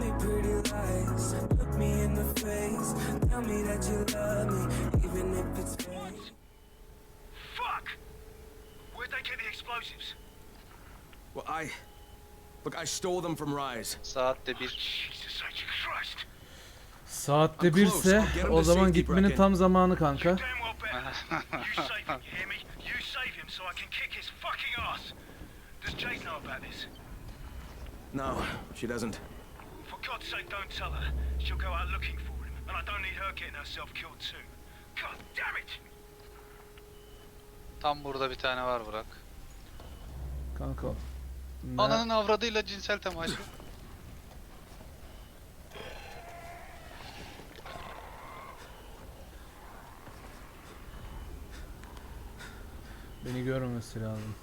me pretty lies. Look me in the face. Tell me that you love me, even if it's fake. Fuck! Where'd they get the explosives? Well, I... Look, I stole them from Rise. Saatte bir. Jesus H. Christ! Saatte birse o zaman gitmenin tam zamanı kanka. You damn well better. you save him, you hear me? You save him so I can kick his fucking ass. Does Jade know about this? No, she doesn't. For God's sake, don't tell her. She'll go out looking for him, and I don't need her getting herself killed too. God damn it! Tam burada bir tane var Burak. Kanka. Ne- Ananın avradıyla cinsel teması. Beni görmemesi lazım.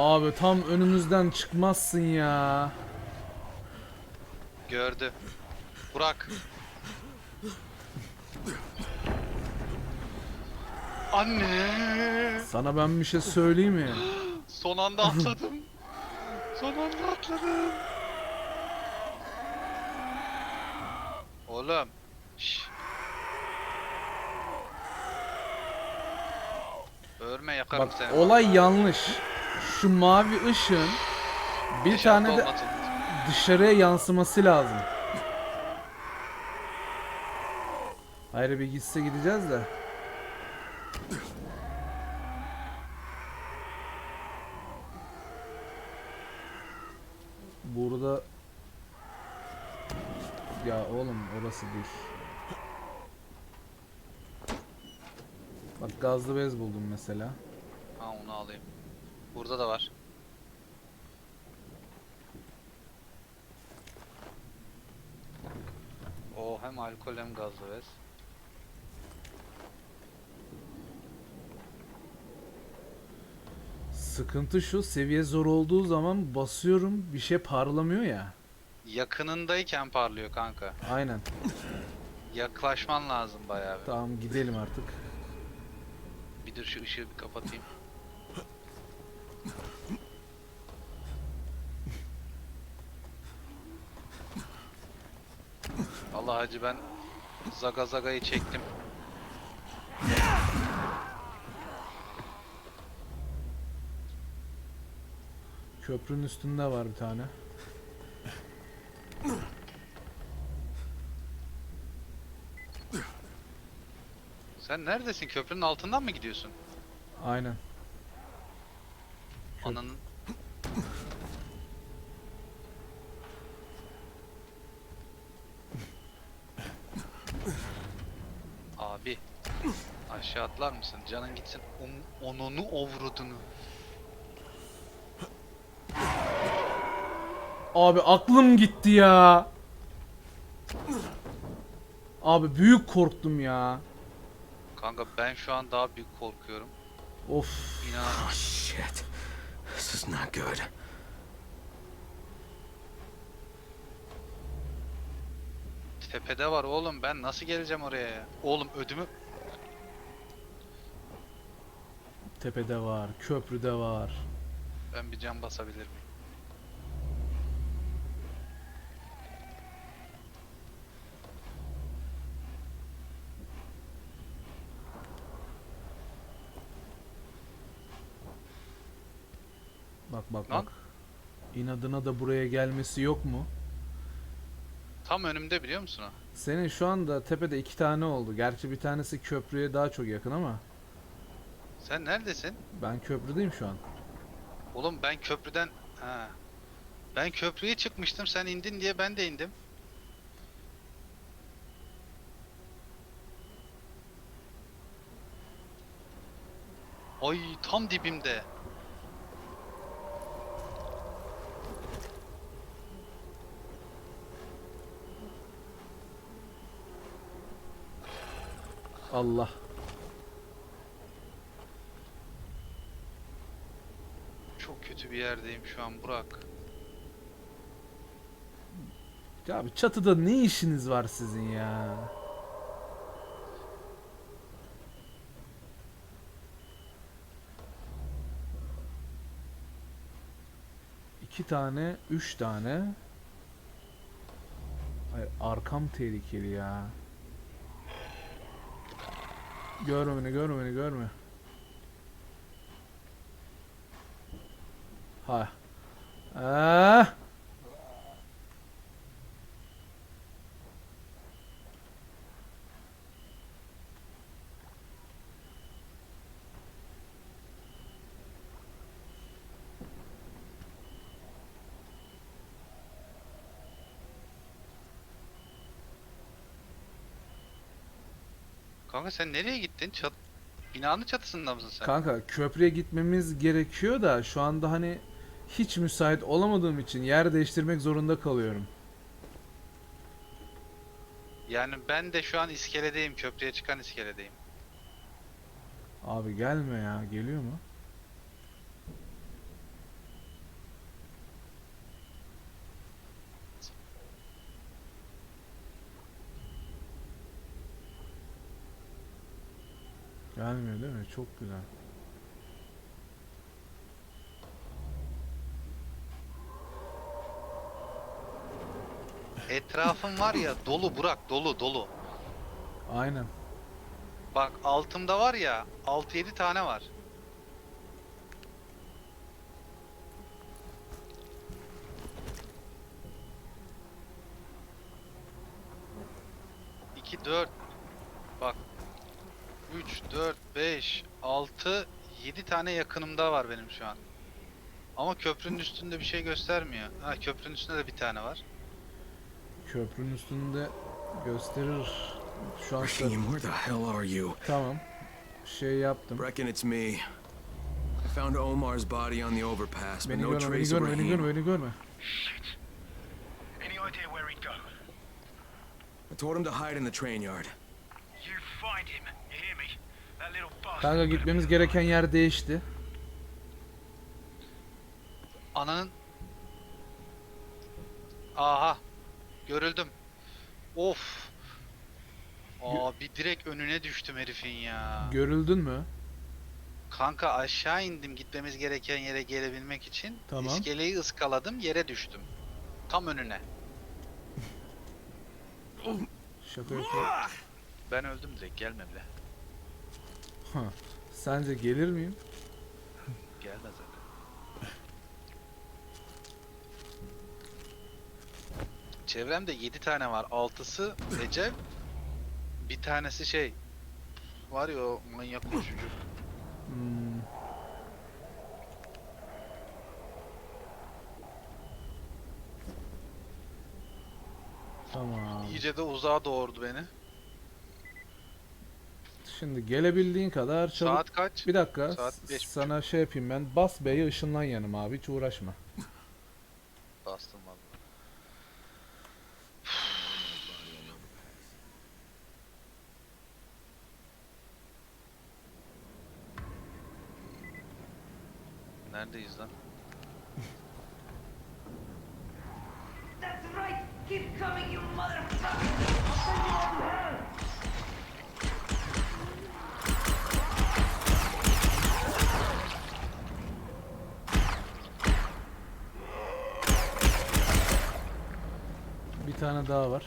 Abi tam önümüzden çıkmazsın ya. Gördü. Burak. Anne. Sana ben bir şey söyleyeyim mi? Son anda atladım. Son anda atladım. Oğlum. Şş. Örme yakarım Bak seni. olay yanlış. Şu mavi ışığın bir Beş tane de olmadı. dışarıya yansıması lazım. Hayır bir gitse gideceğiz de. Burada ya oğlum orası değil. Bak gazlı bez buldum mesela. Ha onu alayım. Burada da var. O hem alkol hem gazlı bez. Sıkıntı şu seviye zor olduğu zaman basıyorum bir şey parlamıyor ya. Yakınındayken parlıyor kanka. Aynen. Yaklaşman lazım bayağı. bir. Tamam gidelim artık. Bir dur şu ışığı bir kapatayım. Allah hacı ben Zaga Zaga'yı çektim. Köprünün üstünde var bir tane. Sen neredesin? Köprünün altından mı gidiyorsun? Aynen. Ananın. Abi. Aşağı atlar mısın? Canın gitsin. Um, onunu ovradını. Abi aklım gitti ya. Abi büyük korktum ya. Kanka ben şu an daha büyük korkuyorum. Of. İnan. Oh, shit. This is not good. Tepede var oğlum ben nasıl geleceğim oraya ya? Oğlum ödümü Tepede var, köprüde var. ben bir cam basabilir miyim? Bak Lan. bak. İnadına da buraya gelmesi yok mu? Tam önümde biliyor musun o? Senin şu anda tepede iki tane oldu. Gerçi bir tanesi köprüye daha çok yakın ama Sen neredesin? ben köprüdeyim şu an. Oğlum ben köprüden ha. Ben köprüye çıkmıştım sen indin diye ben de indim. Ay tam dibimde. Allah. Çok kötü bir yerdeyim şu an Burak. Ya abi çatıda ne işiniz var sizin ya? iki tane, üç tane. Ay, arkam tehlikeli ya. Görme beni, görme beni, görme. Ha. Ah. Kanka sen nereye gittin? Çat Binanın çatısında mısın sen? Kanka köprüye gitmemiz gerekiyor da şu anda hani hiç müsait olamadığım için yer değiştirmek zorunda kalıyorum. Yani ben de şu an iskeledeyim. Köprüye çıkan iskeledeyim. Abi gelme ya. Geliyor mu? Gelmiyor değil mi? Çok güzel. Etrafım var ya dolu Burak dolu dolu. Aynen. Bak altımda var ya 6-7 tane var. İki, dört, 3, 4, 5, 6, 7 tane yakınımda var benim şu an. Ama köprünün üstünde bir şey göstermiyor. Ha köprünün üstünde de bir tane var. Köprünün üstünde gösterir. Şu an Raheem, where the hell are you? tamam. Şey yaptım. Reckon it's me. I found Omar's body on the overpass, but Beni no görme, beni trace of görme, beni Raheem. görme, beni görme. Shit. Any idea where he'd go? I told him to hide in the train yard. You find him. You hear me? That little bastard. Kanka gitmemiz gereken yer değişti. Ananın... Aha. Görüldüm. Of. Abi direkt önüne düştüm herifin ya. Görüldün mü? Kanka aşağı indim gitmemiz gereken yere gelebilmek için. Tamam. İskeleyi ıskaladım yere düştüm. Tam önüne. Şaka yapıyorum. Ben öldüm direkt gelme bile. Sence gelir miyim? Gelme zaten. Çevremde 7 tane var. 6'sı Recep. Bir tanesi şey. Var ya o manyak koşucu. Hmm. Tamam. İyice de uzağa doğurdu beni. Şimdi gelebildiğin kadar çabuk. Saat kaç? Bir dakika. Saat beş buçuk. sana şey yapayım ben. Bas B'ye ışınlan yanıma abi. Hiç uğraşma. Bastım valla. Neredeyiz lan? That's right! Keep coming, you motherfucker! I'll send you all to hell! Bir tane daha var.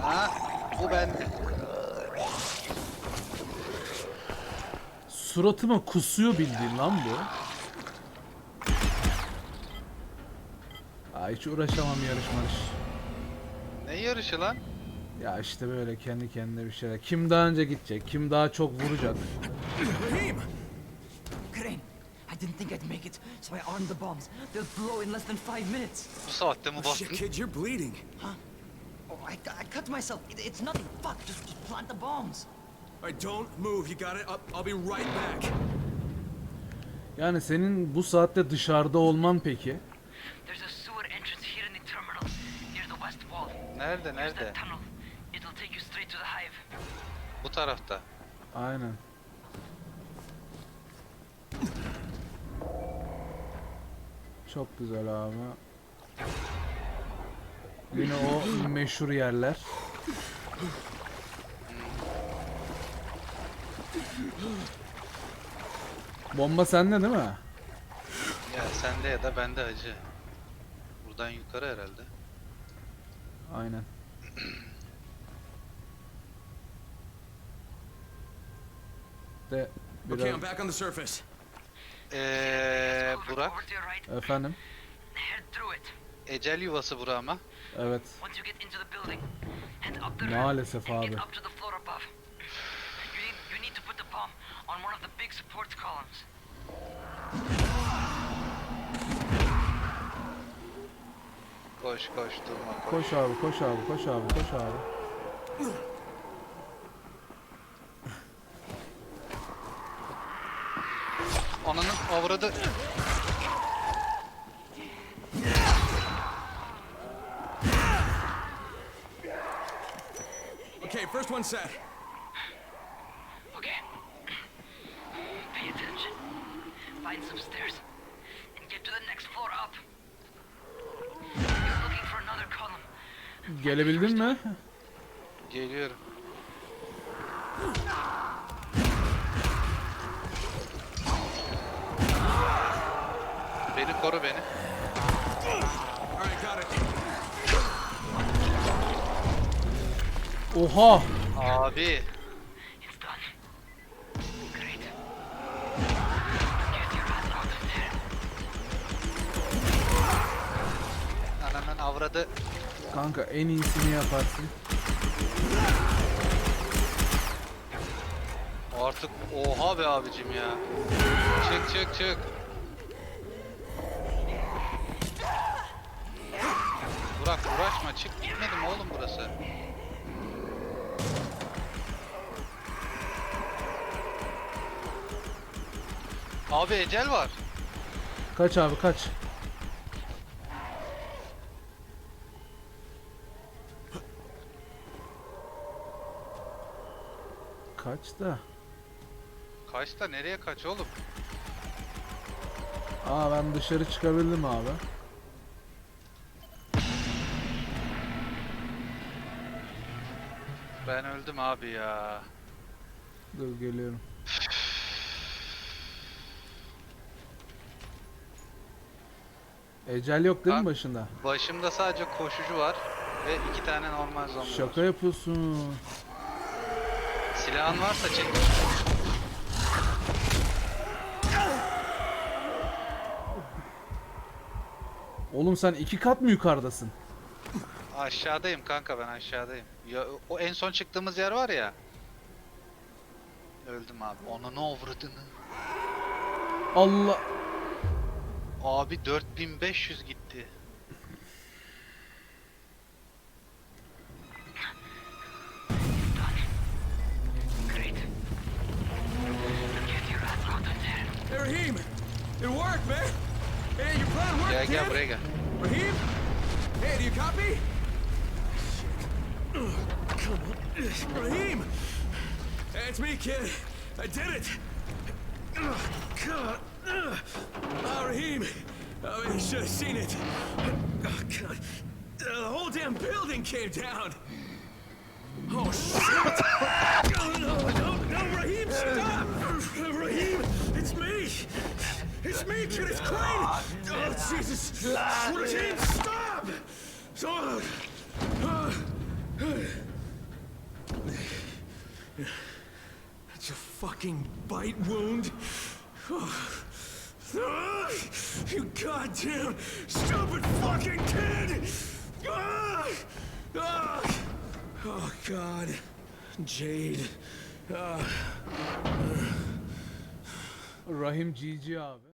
Ha? Bu bende. Suratıma kusuyor bildiğin lan bu. Aa, hiç uğraşamam yarış marış. Ne yarışı lan? Ya işte böyle kendi kendine bir şeyler. Kim daha önce gidecek? Kim daha çok vuracak? Make it, so I armed the bombs. They'll blow in less than five minutes. Bu saatte mi Oh, bastın? shit, kid, you're bleeding. Oh, I, I cut myself. It, it's nothing. Fuck, just, just plant the bombs. Right, don't move. You got it? I'll, I'll be right back. Yani senin bu saatte dışarıda olman peki? There's a sewer entrance here in the terminal, near the west wall. Nerede nerede? that tunnel. It'll take you straight to the hive. Bu tarafta. Aynen. Çok güzel abi. Yine o meşhur yerler. Bomba sende değil mi? Ya sende ya da bende hacı. Buradan yukarı herhalde. Aynen. De Okay, I'm biraz back on the surface. Over- Burak. Efendim. Ecel yuvası bura ama. Evet. Maalesef abi. Koş koş durma koş. Koş abi, koş abi, koş abi, koş abi. Ananın avradı. Okay, first one set. Okay. Pay attention. Find some stairs and get to the next floor up. You're looking for another column. Gelebildin mi? Geliyorum. Beni koru beni. Oha! Abi. Ananın avradı. Kanka en iyisini yaparsın. Artık oha be abicim ya. Çık çık çık. Uğraşma çık gitmedi mi oğlum burası? Abi ecel var. Kaç abi kaç. Kaç da. Kaçta nereye kaç oğlum? Aa ben dışarı çıkabildim abi. Ben öldüm abi ya. Dur geliyorum. Ecel yok değil mi başında? Başımda sadece koşucu var ve iki tane normal zombi var. Şaka yapıyorsun. Silahın varsa çek. Oğlum sen iki kat mı yukarıdasın? Aşağıdayım kanka ben aşağıdayım. Ya, o en son çıktığımız yer var ya. Öldüm abi. Onu ne avradını. Allah. Abi 4500 gitti. Raheem! It worked, man! Hey, your plan worked, Gel gel kid. buraya gel. Raheem? Hey, do you copy? Raheem! It's me, kid. I did it! God. Oh, Raheem! Oh, you should have seen it. Oh, God. Uh, the whole damn building came down! Oh, shit! No, no, no, no, Raheem, stop! Raheem, it's me! It's me, kid, it's Crane! Oh, Jesus! Raheem, stop! Oh, uh, That's a fucking bite wound. Oh. You goddamn stupid fucking kid! Oh God, Jade. Ah. Rahim GG.